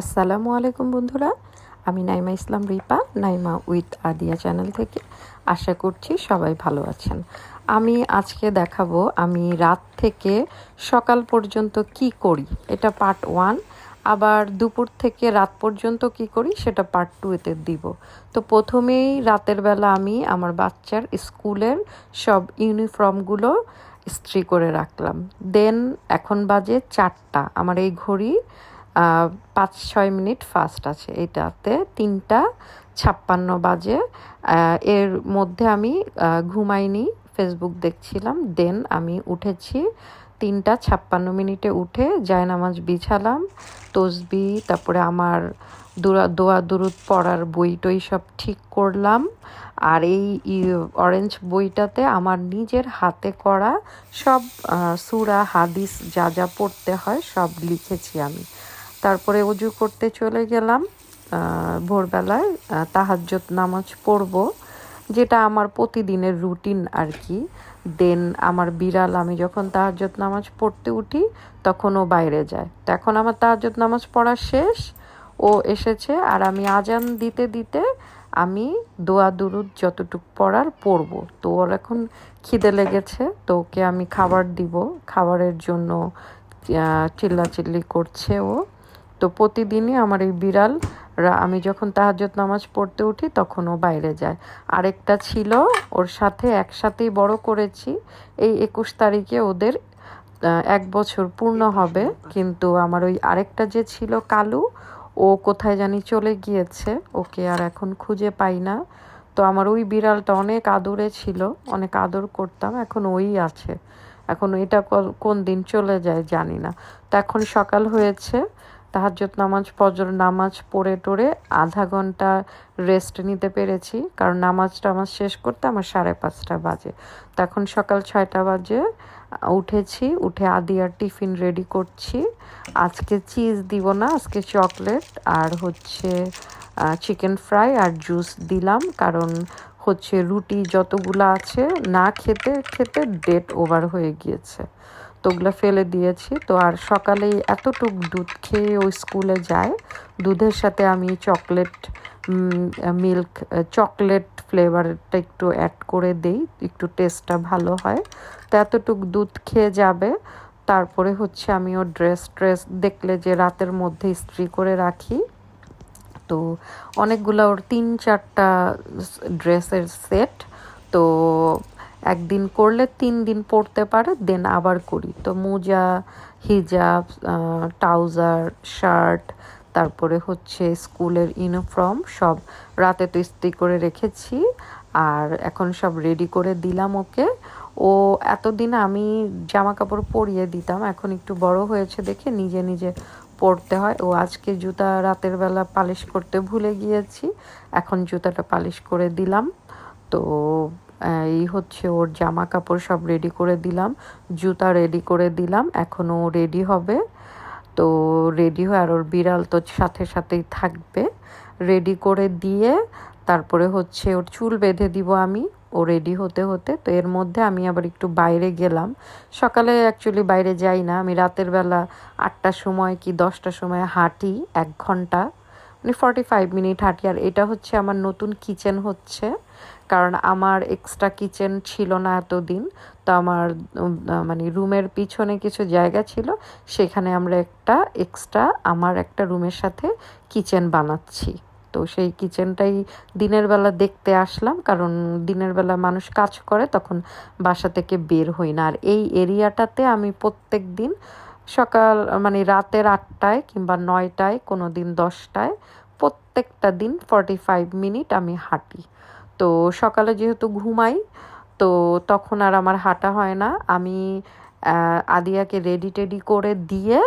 আসসালামু আলাইকুম বন্ধুরা, আমি নাইমা ইসলাম রিপা, নাইমা উইথ আদিয়া চ্যানেল থেকে। আশা করছি সবাই ভালো আছেন। আমি আজকে দেখাবো, আমি রাত থেকে সকাল পর্যন্ত কি করি, এটা পার্ট ওয়ান আবার দুপুর থেকে রাত পর্যন্ত কি করি, সেটা পার্ট টুতে দিব। তো প্রথমেই রাতের বেলা আমি আমার বাচ্চার স্কুলের সব ইউনিফর্মগুলো ইস্ত্রি করে রাখলাম। দেন এখন বাজে চারটা, আমার এই ঘড়ি পাঁচ ছয় মিনিট ফাস্ট আছে এটাতে তিনটা ছাপ্পান্ন বাজে। এর মধ্যে আমি ঘুমাইনি, ফেসবুক দেখছিলাম। দেন আমি উঠেছি। তিনটা ছাপ্পান্ন মিনিটে উঠে জায়নামাজ বিছালাম, তসবি, তারপরে আমার দোয়া দোয়া দুরুদ পড়ার বই টই সব ঠিক করলাম। আর এই অরেঞ্জ বইটাতে আমার নিজের হাতে করা সব সুরা, হাদিস যা যা পড়তে হয় সব লিখেছি আমি। তারপরে অজু করতে চলে গেলাম ভোরবেলায় আহ, তাহাজ্জুদ নামাজ পড়ব যেটা আমার প্রতিদিনের রুটিন আর কি। দেন আমার বিড়াল আমি যখন তাহাজ্জুদ নামাজ পড়তে উঠি তখন ও বাইরে যায়। তো এখন আমার তাহাজ্জুদ নামাজ পড়া শেষ ও এসেছে আর আমি আজান দিতে দিতে আমি দোয়া দুরুদ যতটুক পড়ার পড়ব। তো ওর এখন খিদে লেগেছে তো ওকে আমি খাবার দিব। খাবারের জন্য চিল্লাচিল্লি করছে ও। তো প্রতিদিনই আমার এই বিড়াল আমি যখন তাহাজ্জুদ নামাজ পড়তে উঠি তখন ও বাইরে যায়। আরেকটা ছিল, ওর সাথে একসাথেই বড় করেছি। এই একুশ তারিখে ওদের এক বছর পূর্ণ হবে। কিন্তু আমার ওই আরেকটা যে ছিল কালু, ও কোথায় জানি চলে গিয়েছে। ওকে আর এখন খুঁজে পাই না। তো আমার ওই বিড়ালটা অনেক আদরে ছিল, অনেক আদর করতাম। এখন ওই আছে। এখন এটা কোন দিন চলে যায় জানি না। তো এখন সকাল হয়েছে। তাহাজ্জুদ নামাজ, ফজর নামাজ পড়ে টড়ে আধা ঘণ্টা রেস্ট নিতে পেরেছি। কারণ নামাজ টামাজ শেষ করতে আমার সাড়ে পাঁচটা বাজে। তো এখন সকাল ছয়টা বাজে। উঠেছি, উঠে আদিয়ার টিফিন রেডি করছি। আজকে চিজ দিব না, আজকে চকলেট আর হচ্ছে চিকেন ফ্রাই আর জুস দিলাম। কারণ হচ্ছে রুটি যতগুলো আছে না খেতে খেতে ডেট ওভার হয়ে গিয়েছে। তো ওগুলো ফেলে দিয়েছি। তো আর সকালেই এতটুক দুধ খেয়ে ও স্কুলে যায় দুধের সাথে আমি চকলেট মিল্ক, চকলেট ফ্লেভারটা একটু অ্যাড করে দেই, একটু টেস্টটা ভালো হয়। তো এতটুক দুধ খেয়ে যাবে। তারপরে হচ্ছে আমি ওর ড্রেস ট্রেস দেখলে যে রাতের মধ্যে ইস্ত্রি করে রাখি। তো অনেকগুলো ওর তিন চারটা ড্রেসের সেট তো একদিন করলে তিন দিন পরতে পারে, দেন আবার করি। তো মোজা, হিজাব ট্রাউজার, শার্ট, তারপরে হচ্ছে স্কুলের ইউনিফর্ম, সব রাতে তো ইস্ত্রি করে রেখেছি, আর এখন সব রেডি করে দিলাম ওকে। ও এতদিন আমি জামা কাপড় পরিয়ে দিতাম, এখন একটু বড় হয়েছে দেখে নিজে নিজে পরতে হয়। ও আজকে জুতা রাতের বেলা পালিশ করতে ভুলে গিয়েছি, এখন জুতাটা পালিশ করে দিলাম। তো এই হচ্ছে ওর জামা কাপড় সব রেডি করে দিলাম, জুতা রেডি করে দিলাম এখনও রেডি হবে। তো রেডি হয়ে আর ওর বিড়াল তো সাথে সাথেই থাকবে। রেডি করে দিয়ে তারপরে হচ্ছে ওর চুল বেঁধে দিব আমি, ও রেডি হতে হতে। তো এর মধ্যে আমি আবার একটু বাইরে গেলাম। সকালে অ্যাকচুয়ালি বাইরে যাই না, আমি রাতের বেলা আটটার সময় কি দশটার সময় হাঁটি, এক ঘণ্টা মানে ফর্টি ফাইভ মিনিট হাঁটি। আর এটা হচ্ছে আমার নতুন কিচেন হচ্ছে। কারণ আমার এক্সট্রা কিচেন ছিল না এতদিন। তো আমার মানে রুমের পিছনে কিছু জায়গা ছিল, সেখানে আমরা একটা এক্সট্রা আমার একটা রুমের সাথে কিচেন বানাচ্ছি। তো সেই কিচেনটাই দিনের বেলা দেখতে আসলাম, কারণ দিনের বেলা মানুষ কাজ করে, তখন বাসা থেকে বের হই না। আর এই এরিয়াটাতে আমি প্রত্যেক দিন সকাল মানে রাতের আটটায় কিংবা নয়টায়, কোনো দিন দশটায়, প্রত্যেকটা দিন ফর্টি ফাইভ মিনিট আমি হাঁটি। তো সকালে যেহেতু ঘুমাই, তো তখন আর আমার হাঁটা হয় না। আমি আদিয়াকে রেডি টেডি করে দিয়ে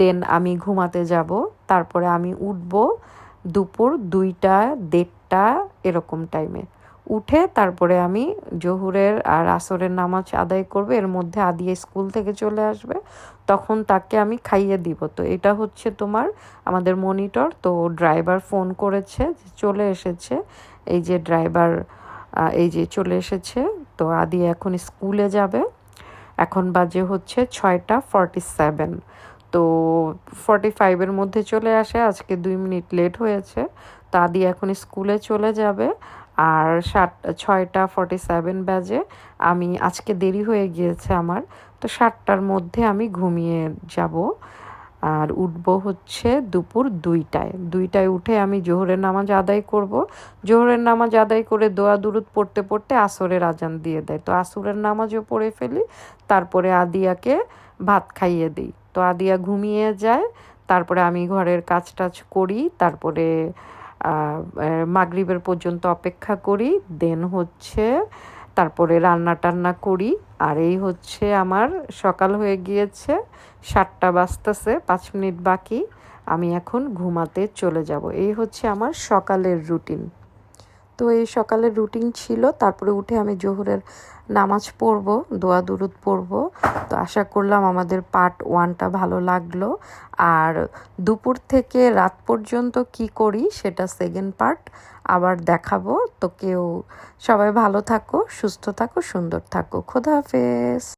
দেন আমি ঘুমাতে যাব। তারপরে আমি উঠব দুপুর দুইটা, দেড়টা এরকম টাইমে উঠে তারপরে আমি জহুরের আর আসরের নামাজ আদায় করব। এর মধ্যে আদিয়া স্কুল থেকে চলে আসবে। তখন তাকে আমি খাইয়ে দিব। তো এটা হচ্ছে তোমার, আমাদের মনিটর তো ড্রাইভার ফোন করেছে চলে এসেছে। এই যে ড্রাইভার এই যে চলে এসেছে, তো আদি এখন স্কুলে যাবে। এখন বাজে হচ্ছে ছয়টা ফর্টি সেভেন তো ফর্টি ফাইভের মধ্যে চলে আসে, আজকে দুই মিনিট লেট হয়েছে। তো আদি এখন স্কুলে চলে যাবে আর সাত, ছয়টা ফর্টি সেভেন বাজে। আমি, আজকে দেরি হয়ে গিয়েছে আমার, তো সাতটার মধ্যে আমি ঘুমিয়ে যাব। আর উঠবো হচ্ছে দুপুর দুইটায়। দুইটায় উঠে আমি জোহরের নামাজ আদায় করব। জোহরের নামাজ আদায় করে দোয়া দুরুদ পড়তে পড়তে আসরের আজান দিয়ে দেয়। তো আসরের নামাজও পড়ে ফেলি, তারপরে আদিয়াকে ভাত খাইয়ে দিই। তো আদিয়া ঘুমিয়ে যায়, তারপরে আমি ঘরের কাজ টাজ করি, তারপরে মাগরিবের পর্যন্ত অপেক্ষা করি। দেন হচ্ছে তারপরে রান্না টান্না করি। আর এই হচ্ছে আমার সকাল হয়ে গিয়েছে, সাতটা বাজতেছে, পাঁচ মিনিট বাকি। আমি এখন ঘুমাতে চলে যাব। এই হচ্ছে আমার সকালের রুটিন তো এই সকালের রুটিন ছিল। তারপরে উঠে আমি জোহরের নামাজ পড়ব, দোয়া, দুরুদ পড়ব। তো আশা করলাম আমাদের পার্ট ওয়ানটা ভালো লাগল। আর দুপুর থেকে রাত পর্যন্ত কি করি সেটা সেকেন্ড পার্ট আবার দেখাবো। তো কেউ সবাই ভালো থাকো, সুস্থ থাকো, সুন্দর থাকো। খোদা হাফেজ।